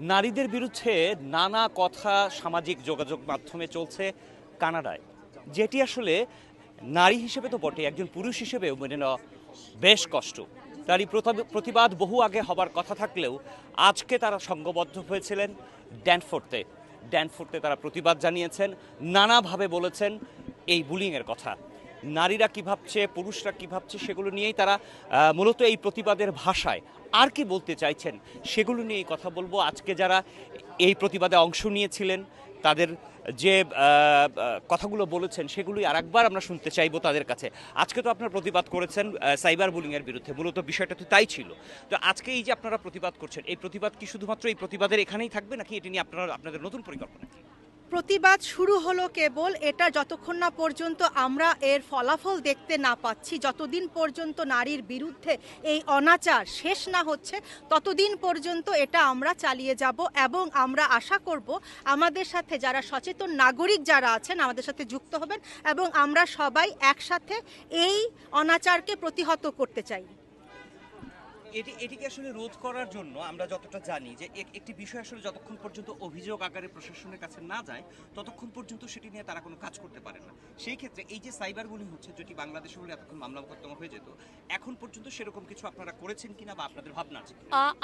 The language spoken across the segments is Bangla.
নারীদের বিরুদ্ধে নানা কথা সামাজিক যোগাযোগ মাধ্যমে চলছে কানাডায়। যেটি আসলে নারী হিসেবে তো বটে একজন পুরুষ হিসেবেও মেনে নেওয়া বেশ কষ্ট। এই প্রতিবাদ বহু আগে হবার কথা থাকলেও আজকে তারা সংঘবদ্ধ হয়েছিলেন ড্যানফোর্টে ড্যানফোর্টে তারা প্রতিবাদ জানিয়েছেন, নানাভাবে বলেছেন এই বুলিংয়ের কথা। নারীরা কি ভাবছে, পুরুষরা কি ভাবছে, সেগুলো নিয়েই তারা মূলত এই প্রতিবাদের ভাষায় আর কি বলতে চাইছেন, সেগুলো নিয়েই কথা বলব। আজকে যারা এই প্রতিবাদে অংশ নিয়েছিলেন, তাদের যে কথাগুলো বলেছেন, সেগুলোই আরেকবার আমরা শুনতে চাইব তাদের কাছে। আজকে তো আপনারা প্রতিবাদ করেছেন সাইবার বুলিংয়ের বিরুদ্ধে, মূলত বিষয়টা তো তাই ছিল। তো আজকে এই যে আপনারা প্রতিবাদ করছেন, এই প্রতিবাদ কি শুধুমাত্র এই প্রতিবাদের এখানেই থাকবে, নাকি এটি নিয়ে আপনারা, আপনাদের নতুন পরিকল্পনা? প্রতিবাদ শুরু হলো কেবল এটা যতক্ষণ না পর্যন্ত আমরা এর ফলাফল দেখতে না পাচ্ছি। যতদিন পর্যন্ত নারীর বিরুদ্ধে এই অনাচার শেষ না হচ্ছে, ততদিন পর্যন্ত এটা আমরা চালিয়ে যাব এবং আমরা আশা করব আমাদের সাথে যারা সচেতন নাগরিক যারা আছেন আমাদের সাথে যুক্ত হবেন এবং আমরা সবাই একসাথে এই অনাচারকে প্রতিহত করতে চাই। এটি, এটিকে আসলে রোধ করার জন্য আমরা যতটা জানি যে একটি বিষয় আসলে যতক্ষণ পর্যন্ত অভিযোগ আকারে প্রশাসনের কাছে না যায়, ততক্ষণ পর্যন্ত সেটি নিয়ে তারা কোনো কাজ করতে পারে না। সেই ক্ষেত্রে এই যে সাইবার গুলি হচ্ছে, যেটি বাংলাদেশে হলে এতক্ষণ মামলা মোকদ্দমা হয়ে যেত, এখন পর্যন্ত সেরকম কিছু আপনারা করেছেন কিনা বা আপনাদের ভাবনা আছে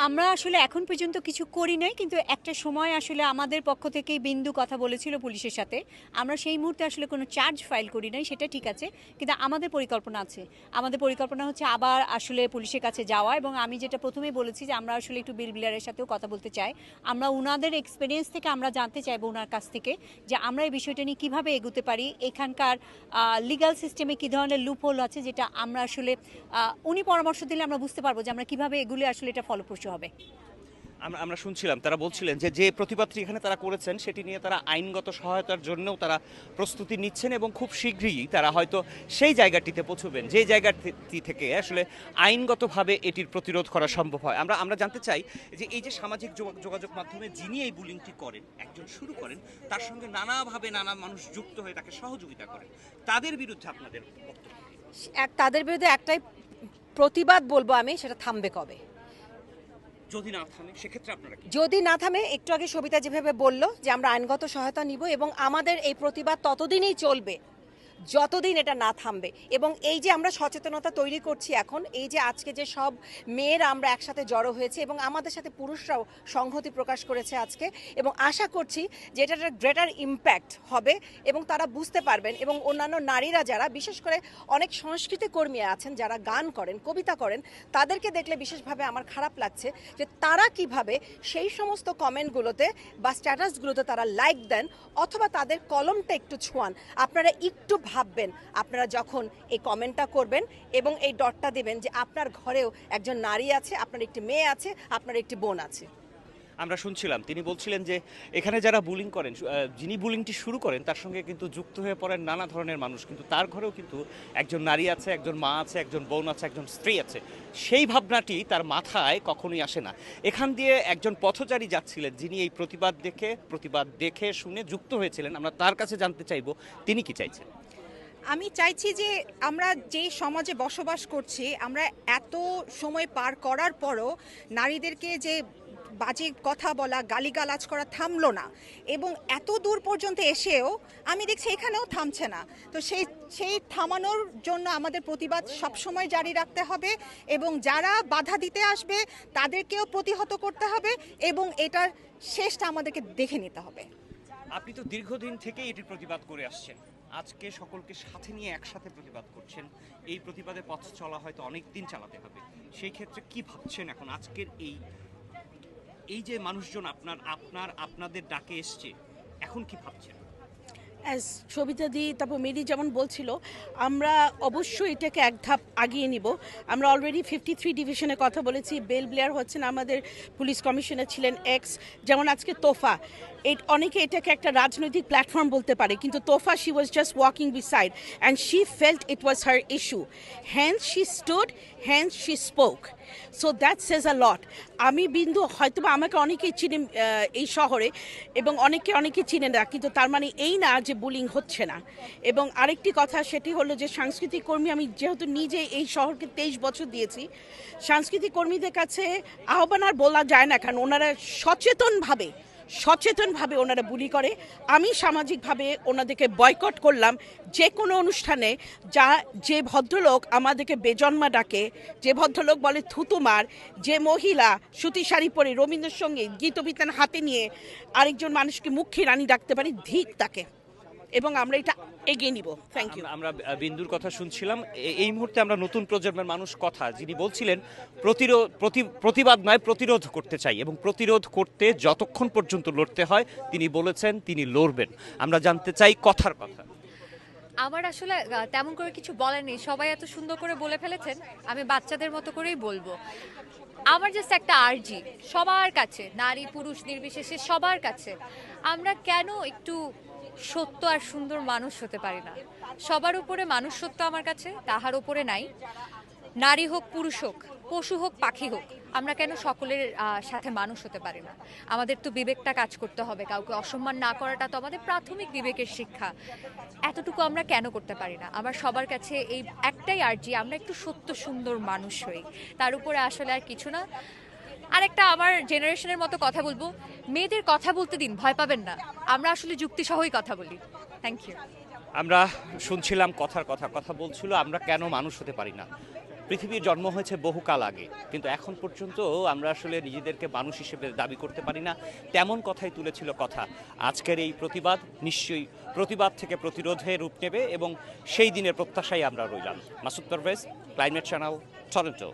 আমরা আসলে এখন পর্যন্ত কিছু করি নাই, কিন্তু একটা সময় আসলে আমাদের পক্ষ থেকেই বিন্দু কথা বলেছিল পুলিশের সাথে। আমরা সেই মুহূর্তে আসলে কোনো চার্জ ফাইল করি নাই, সেটা ঠিক আছে, কিন্তু আমাদের পরিকল্পনা আছে। আমাদের পরিকল্পনা হচ্ছে আবার আসলে পুলিশের কাছে যাওয়া এবং আমি যেটা প্রথমে বলেছি যে আমরা আসলে একটু বিল বিলারের সাথেও কথা বলতে চাই। আমরা ওনাদের এক্সপিরিয়েন্স থেকে আমরা জানতে চাইব ওনার কাছ থেকে যে আমরা এই বিষয়টা নিয়ে কীভাবে এগোতে পারি, এখানকার লিগাল সিস্টেমে কী ধরনের লুপ লুপহোল আছে যেটা আমরা আসলে উনি পরামর্শ দিলে আমরা বুঝতে পারব যে আমরা কীভাবে এগুলি আসলে এটা ফলপ্রসূ হবে। আমরা শুনছিলাম, তারা বলছিলেন যে যে প্রতিবাদটি এখানে তারা করেছেন, সেটি নিয়ে তারা আইনগত সহায়তার জন্যও তারা প্রস্তুতি নিচ্ছেন এবং খুব শীঘ্রই তারা হয়তো সেই জায়গাটিতে পৌঁছবেন। যে জায়গাটি থেকে আসলে আইনগতভাবে এটির প্রতিরোধ করা সম্ভব হয়। আমরা আমরা জানতে চাই যে এই যে সামাজিক যোগাযোগ মাধ্যমে যিনি এই বুলিংটি করেন, একজন শুরু করেন, তার সঙ্গে নানাভাবে নানা মানুষ যুক্ত হয়ে তাকে সহযোগিতা করেন। তাদের বিরুদ্ধে আপনাদের তাদের বিরুদ্ধে একটাই প্রতিবাদ বলব আমি, সেটা থামবে কবে? যদি না থামে, সেক্ষেত্রে আপনারা যদি না থামে, একটু আগে সবিতা যেভাবে বলল যে আমরা আইনগত সহায়তা নিব এবং আমাদের এই প্রতিবাদ ততদিনই চলবে। যতদিন এটা না থামবে। এবং এই যে আমরা সচেতনতা তৈরি করছি এখন, এই যে আজকে যে সব মেয়েরা আমরা একসাথে জড়ো হয়েছে এবং আমাদের সাথে পুরুষরাও সংহতি প্রকাশ করেছে আজকে, এবং আশা করছি যে এটা একটা গ্রেটার ইম্প্যাক্ট হবে এবং তারা বুঝতে পারবেন এবং অন্যান্য নারীরা যারা, বিশেষ করে অনেক সংস্কৃতি কর্মী আছেন, যারা গান করেন, কবিতা করেন, তাদেরকে দেখলে বিশেষভাবে আমার খারাপ লাগছে যে তারা কীভাবে সেই সমস্ত কমেন্টগুলোতে বা স্ট্যাটাসগুলোতে তারা লাইক দেন অথবা তাদের কলমটা একটু ছোঁয়ান। আপনারা একটু ভাববেন, আপনারা যখন এই কমেন্টটা করবেন এবং এই ডটটা দেবেন যে আপনার ঘরেও একজন নারী আছে, আপনার একটি মেয়ে আছে, আপনার একটি বোন আছে। আমরা শুনছিলাম, তিনি বলছিলেন যে এখানে যারা বুলিং করেন যিনি বুলিংটি শুরু করেন, তার সঙ্গে কিন্তু যুক্ত হয়ে পড়েন নানা ধরনের মানুষ, কিন্তু তার ঘরেও কিন্তু একজন নারী আছে, একজন মা আছে, একজন বোন আছে, একজন স্ত্রী আছে। সেই ভাবনাটি তার মাথায় কখনোই আসে না। এখান দিয়ে একজন পথচারী যাচ্ছিলেন, যিনি এই প্রতিবাদ দেখে প্রতিবাদ দেখে শুনে যুক্ত হয়েছিলেন। আমরা তার কাছে জানতে চাইব, তিনি কি চাইছেন? আমি চাইছি যে আমরা যে সমাজে বসবাস করছি, আমরা এত সময় পার করার পরও নারীদেরকে যে বাজে কথা বলা, গালিগালাজ করা থামলো না এবং এত দূর পর্যন্ত এসেও আমি দেখছি এখানেও থামছে না। তো সেই সেই থামানোর জন্য আমাদের প্রতিবাদ সবসময় জারি রাখতে হবে এবং যারা বাধা দিতে আসবে তাদেরকেও প্রতিহত করতে হবে এবং এটার শেষটা আমাদেরকে দেখে নিতে হবে। আপনি তো দীর্ঘদিন থেকেই এটির প্রতিবাদ করে আসছেন। আজকে সকলকে সাথে নিয়ে একসাথে প্রতিবাদ করছেন। এই প্রতিবাদের পথ চলা হয়তো অনেক দিন চালাতে হবে। সেই ক্ষেত্রে কি ভাবছেন এখন? আজকের এই এই যে মানুষজন আপনার আপনার, আপনাদের ডাকে এসছে, এখন কি ভাবছেন? অ্যাজ সবিতা দি তারপর মেরি যেমন বলছিল, আমরা অবশ্যই এটাকে এক ধাপ আগিয়ে নিব। আমরা অলরেডি ফিফটি থ্রি ডিভিশনে কথা বলেছি বেল ব্লেয়ার হচ্ছেন আমাদের পুলিশ কমিশনার ছিলেন এক্স যেমন আজকে তোফা। অনেকে এটাকে একটা রাজনৈতিক প্ল্যাটফর্ম বলতে পারে, কিন্তু Tofa she was just walking beside and she felt it was her issue hence she stood hence she spoke so that says a lot আমি বিন্দু হয়তো আমাকে অনেকেই চিনে এই শহরে, এবং অনেকে অনেকে চিনে না, কিন্তু তার মানে এই না যে বুলিং হচ্ছে না। এবং আরেকটি কথা, সেটি হলো যে সাংস্কৃতিক কর্মী, আমি যেহেতু নিজে এই শহরকে তেইশ বছর দিয়েছি, সাংস্কৃতিক কর্মীদের কাছে আহ্বান আর বলা যায় না, কারণ ওনারা সচেতনভাবে সচেতনভাবে ওনারা বুলি করে। আমি সামাজিকভাবে ওনাদেরকে বয়কট করলাম যে কোনো অনুষ্ঠানে যা, যে ভদ্রলোক আমাদেরকে বেজন্মা ডাকে, যে ভদ্রলোক বলে থুতুমার যে মহিলা সুতি শাড়ি পরে রবীন্দ্রসঙ্গীত, গীতবিতান হাতে নিয়ে আরেকজন মানুষকে মুখ্যে রানী ডাকতে পারি, ধিক তাকে। এবং আমরা এটা এগিয়ে নিব। থ্যাংক ইউ আমরা বিন্দুর কথা শুনছিলাম। এই মুহূর্তে আমরা নতুন প্রজন্মের মানুষ কথা যিনি বলছিলেন প্রতিরোধ প্রতি- প্রতিবাদ নয় প্রতিরোধ করতে চাই এবং প্রতিরোধ করতে যতক্ষণ পর্যন্ত লড়তে হয় তিনি বলেছেন তিনি লড়বেন। আমরা জানতে চাই কথার কথা। আমার আসলে তেমন করে কিছু বলার নেই। সবাই এত সুন্দর করে বলে ফেলেছেন আমি বাচ্চাদের মতো করেই বলব। আমার জাস্ট একটা আর্জি সবার কাছে নারী পুরুষ নির্বিশেষে সবার কাছে আমরা কেন একটু সত্য আর সুন্দর মানুষ হতে পারি না। সবার উপরে মানুষ সত্য আমার কাছে, তাহার উপরে নাই। নারী হোক, পুরুষ হোক, পশু হোক, পাখি হোক, আমরা কেন সকলের সাথে মানুষ হতে পারি না? আমাদের তো বিবেকটা কাজ করতে হবে, কাউকে অসম্মান না করাটা তো আমাদের প্রাথমিক বিবেকের শিক্ষা। এতটুকু আমরা কেন করতে পারি না? আমার সবার কাছে এই একটাই আর্জি, আমরা একটু সত্য, সুন্দর মানুষ হই। তার উপরে আসলে আর কিছু না। আরেকটা আমার জেনারেশনের মতো কথা বলব মেয়েদের কথা বলতে দিন, ভয় পাবেন না। আমরা আসলে যুক্তিসহই কথা বলি। থ্যাংক ইউ আমরা শুনছিলাম কথার কথা কথা বলছিল, আমরা কেন মানুষ হতে পারি না? পৃথিবীর জন্ম হয়েছে বহুকাল আগে, কিন্তু এখন পর্যন্ত আমরা আসলে নিজেদেরকে মানুষ হিসেবে দাবি করতে পারি না। তেমন কথাই তুলেছিল কথা। আজকের এই প্রতিবাদ নিশ্চয়ই প্রতিবাদ থেকে প্রতিরোধে রূপ নেবে এবং সেই দিনের প্রত্যাশাই আমরা রইলাম। Masud Parvez climate channel Toronto